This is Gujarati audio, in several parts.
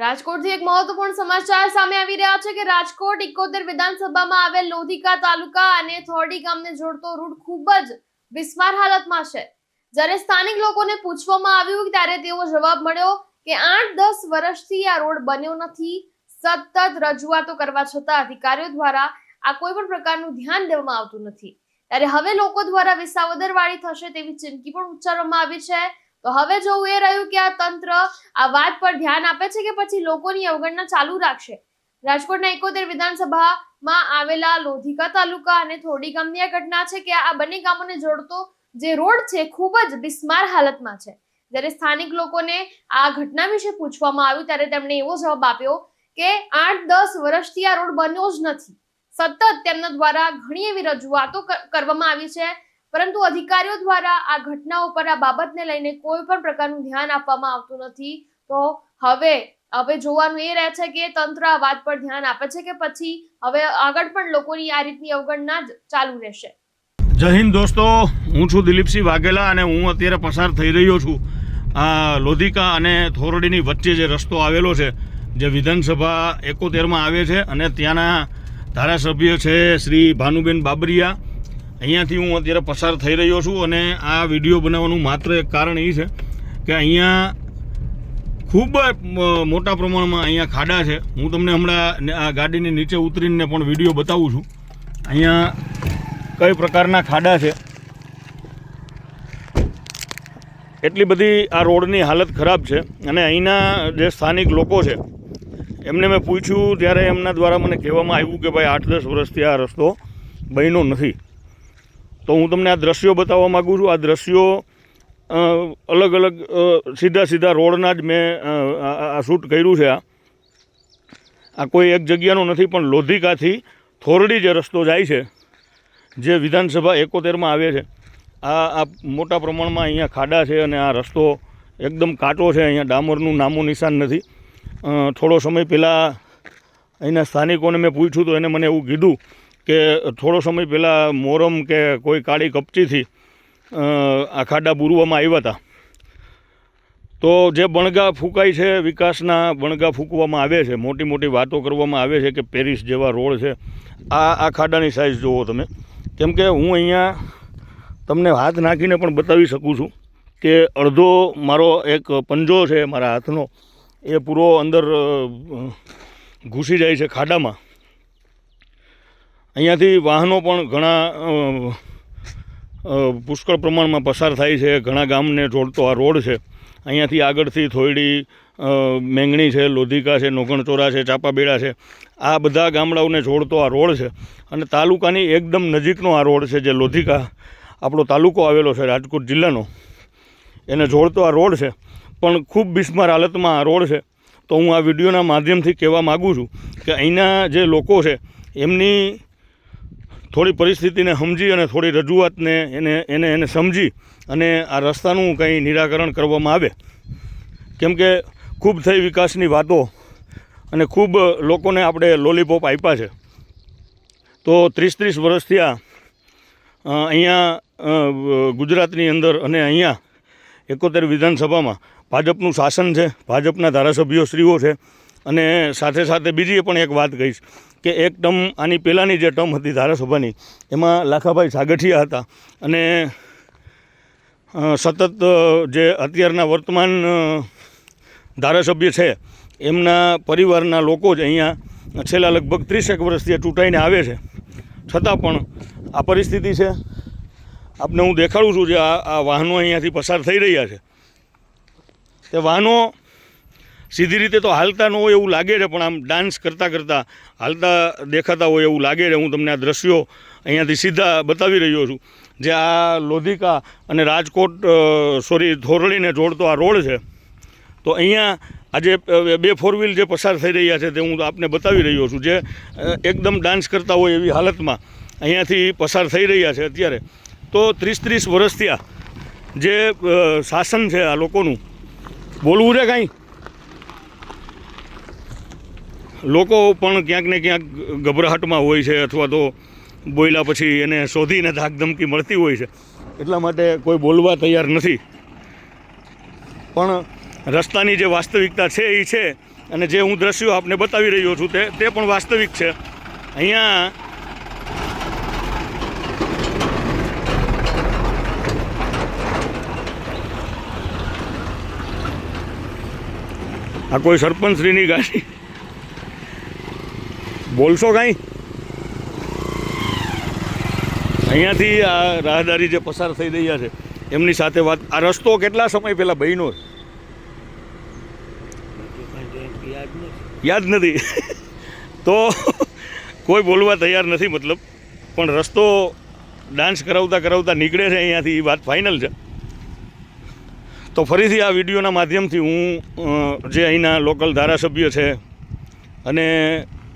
રાજકોટથી એક મહત્વપૂર્ણ સમાચાર સામે આવી રહ્યા છે કે રાજકોટ ઇકોતેર વિધાનસભામાં આવેલ લોધિકા તાલુકા અને થોરડી ગામને જોડતો રૂટ ખૂબ જ બિસ્માર હાલતમાં છે. જ્યારે સ્થાનિક લોકોને પૂછવામાં આવ્યું ત્યારે તેવો જવાબ મળ્યો કે આઠ દસ વર્ષથી આ રોડ બન્યો નથી. સતત રજૂઆતો કરવા છતાં અધિકારીઓ દ્વારા આ કોઈ પણ પ્રકારનું ધ્યાન દેવામાં આવતું નથી. ત્યારે હવે લોકો દ્વારા વિસાવદરવાળી થશે તેવી ચીમકી પણ ઉચ્ચારવામાં આવી છે. તો હવે જોવું એ રહ્યું કે આ તંત્ર આ વાત પર ધ્યાન આપે છે કે પછી લોકોની અવગણના ચાલુ રાખશે? રાજકોટના એકોતેર વિધાનસભામાં આવેલા લોધિકા તાલુકા અને થોડી ગામની આ ઘટના છે કે આ બંને ગામોને જોડતો જે રોડ છે ખૂબ જ બિસ્માર હાલતમાં છે. જ્યારે સ્થાનિક લોકોને આ ઘટના વિશે પૂછવામાં આવ્યું ત્યારે તેમણે એવો જવાબ આપ્યો કે આઠ દસ વર્ષથી આ રોડ બન્યો જ નથી. સતત તેમના દ્વારા ઘણી એવી રજૂઆતો કરવામાં આવી છે પરંતુ અધિકારીઓ દ્વારા આ ઘટના ઉપર આ બાબતને લઈને કોઈ પણ પ્રકારનું ધ્યાન આપવામાં આવતું નથી. તો હવે હવે જોવાનું એ રહે છે કે તંત્ર આ વાત પર ધ્યાન આપે છે કે પછી હવે આગળ પણ લોકોની આ રીતની અવગણના જ ચાલુ રહેશે. જય હિન્દ દોસ્તો, હું છું દિલીપસિંહ વાઘેલા અને હું અત્યારે પસાર થઈ રહ્યો છું. આ લોધિકા અને થોરડીની વચ્ચે જે રસ્તો આવેલો છે, જે વિધાનસભા એકોતેરમાં આવે છે અને ત્યાંના ધારાસભ્ય છે શ્રી ભાનુબેન બાબરિયા. અહીંયાથી હું અત્યારે પસાર થઈ રહ્યો છું અને આ વીડિયો બનાવવાનું માત્ર એક કારણ એ છે કે અહીંયા ખૂબ મોટા પ્રમાણમાં અહીંયા ખાડા છે. હું તમને હમણાં આ ગાડીની નીચે ઉતરીને પણ વીડિયો બતાવું છું. અહીંયા કઈ પ્રકારના ખાડા છે? એટલી બધી આ રોડની હાલત ખરાબ છે અને અહીંના જે સ્થાનિક લોકો છે, એમને મેં પૂછ્યું ત્યારે એમના દ્વારા મને કહેવામાં આવ્યું કે ભાઈ આઠ દસ વર્ષથી આ રસ્તો બન્યો નથી. તો હું તમને આ દ્રશ્યો બતાવવા માગું છું. આ દ્રશ્યો અલગ અલગ સીધા સીધા રોડના જ મેં આ શૂટ કર્યું છે આ. આ કોઈ એક જગ્યાનો નથી, પણ લોધિકાથી થોરડી જે રસ્તો જાય છે, જે વિધાનસભા એકોતેરમાં આવે છે, આ આ મોટા પ્રમાણમાં અહીંયા ખાડા છે અને આ રસ્તો એકદમ કાટો છે, અહીંયા ડામરનું નામો નિશાન નથી. થોડો સમય પહેલાં અહીંના સ્થાનિકોને મેં પૂછ્યું તો એને મને એવું કીધું કે થોડો સમય પહેલાં મોરમ કે કોઈ કાળી કપચીથી આ ખાડા બુરવામાં આવ્યા હતા. તો જે બણગા ફૂંકાય છે, વિકાસના બણગા ફૂંકવામાં આવે છે, મોટી મોટી વાતો કરવામાં આવે છે કે પેરિસ જેવા રોડ છે, આ આ ખાડાની સાઇઝ જુઓ તમે. કેમ કે હું અહીંયા તમને હાથ નાખીને પણ બતાવી શકું છું કે અડધો મારો એક પંજો છે મારા હાથનો, એ પૂરો અંદર ઘૂસી જાય છે ખાડામાં. અહીંયાથી વાહનો પણ ઘણા પુષ્કળ પ્રમાણમાં પસાર થાય છે. ઘણા ગામને જોડતો આ રોડ છે. અહીંયાથી આગળથી થોયડી મેંગણી છે, લોધિકા છે, નોગણચોરા છે, ચાપાબેડા છે. આ બધા ગામડાઓને જોડતો આ રોડ છે. અને તાલુકાની એકદમ નજીકનો આ રોડ છે જે લોધિકા, આપણો તાલુકો આવેલો છે, રાજકોટ જિલ્લાનો. એને જોડતો આ રોડ છે. પણ ખૂબ બિસ્માર હાલતમાં આ રોડ છે. તો હું આ વિડીયોના માધ્યમથી કહેવા માગું છું કે અહીંના જે લોકો છે, એમની થોડી પરિસ્થિતિને સમજી અને થોડી રજૂઆતને એને એને એને સમજી અને આ રસ્તાનું કંઈ નિરાકરણ કરવામાં આવે. કેમ કે ખૂબ થઈ વિકાસની વાતો અને ખૂબ લોકોને આપણે લોલીપોપ આપ્યા છે. તો ત્રીસ ત્રીસ વર્ષથી આ અહીંયા ગુજરાતની અંદર અને અહીંયા એકોતેર વિધાનસભામાં ભાજપનું શાસન છે, ભાજપના ધારાસભ્યો શ્રીઓ છે અને સાથે સાથે બીજી પણ એક વાત કહીશ કે એક ટર્મ આની પહેલાંની જે ટર્મ હતી ધારાસભાની, એમાં લાખાભાઈ સાગઠિયા હતા. અને સતત જે અત્યારના વર્તમાન ધારાસભ્ય છે, એમના પરિવારના લોકો જ અહીંયા છેલ્લા લગભગ ત્રીસેક વર્ષથી ચૂંટાઈને આવે છે. છતાં પણ આ પરિસ્થિતિ છે, આપને હું દેખાડું છું જે આ આ વાહનો અહીંયાથી પસાર થઈ રહ્યા છે. તે વાહનો સીધી રીતે તો હાલતા ન હોય એવું લાગે છે, પણ આમ ડાન્સ કરતાં કરતાં હાલતા દેખાતા હોય એવું લાગે છે. હું તમને આ દ્રશ્યો અહીંયાથી સીધા બતાવી રહ્યો છું. જે આ લોધિકા અને રાજકોટ સોરી થોરડીને જોડતો આ રોડ છે. તો અહીંયા આજે બે ફોર વ્હીલ જે પસાર થઈ રહ્યા છે તે હું આપને બતાવી રહ્યો છું. જે એકદમ ડાન્સ કરતા હોય એવી હાલતમાં અહીંયાથી પસાર થઈ રહ્યા છે અત્યારે. તો ત્રીસ ત્રીસ વર્ષથી આ જે શાસન છે આ લોકોનું. બોલવું છે કાંઈ? લોકો પણ ક્યાંક ને ક્યાંક ગભરાહટમાં હોય છે અથવા તો બોલ્યા પછી એને શોધીને ધાકધમકી મળતી હોય છે. એટલા માટે કોઈ બોલવા તૈયાર નથી. પણ રસ્તાની જે વાસ્તવિકતા છે એ છે અને જે હું દ્રશ્યો આપને બતાવી રહ્યો છું તે તે પણ વાસ્તવિક છે. અહીંયા આ કોઈ સરપંચશ્રીની ગાડી બોલશો કાંઈ? અહીંયાથી આ રાહદારી જે પસાર થઈ રહ્યા છે, એમની સાથે વાત આ રસ્તો કેટલા સમય પહેલાં બન્યો? યાદ નથી. તો કોઈ બોલવા તૈયાર નથી મતલબ, પણ રસ્તો ડાન્સ કરાવતા કરાવતા નીકળે છે અહીંયાથી, એ વાત ફાઇનલ છે. તો ફરીથી આ વિડીયોના માધ્યમથી હું જે અહીંના લોકલ ધારાસભ્ય છે અને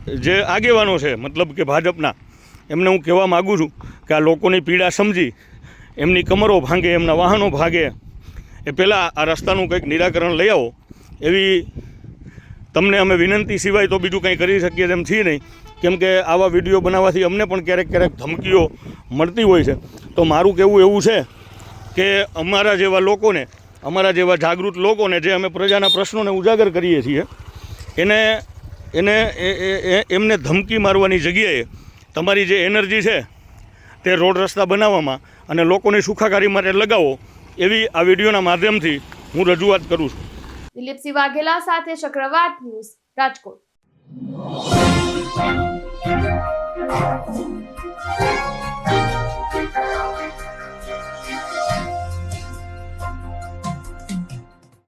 જે આગેવાનો છે, મતલબ કે ભાજપના, એમને હું કહેવા માગું છું કે આ લોકોની પીડા સમજી, એમની કમરો ભાંગે, એમના વાહનો ભાગે, એ પહેલાં આ રસ્તાનું કંઈક નિરાકરણ લઈ આવો. એવી તમને અમે વિનંતી સિવાય તો બીજું કંઈ કરી શકીએ તેમ છીએ નહીં. કેમ કે આવા વીડિયો બનાવવાથી અમને પણ ક્યારેક ક્યારેક ધમકીઓ મળતી હોય છે. તો મારું કહેવું એવું છે કે અમારા જેવા લોકોને, અમારા જેવા જાગૃત લોકોને, જે અમે પ્રજાના પ્રશ્નોને ઉજાગર કરીએ છીએ, એને એને એમને ધમકી મારવાની જગ્યાએ તમારી જે એનર્જી છે તે રોડ રસ્તા બનાવવામાં અને લોકોની સુખાકારી માટે લગાવો એવી આ વિડીયોના માધ્યમથી હું રજૂઆત કરું છું. દિલીપસિંહ વાઘેલા સાથે ચક્રવાત ન્યૂઝ, રાજકોટ.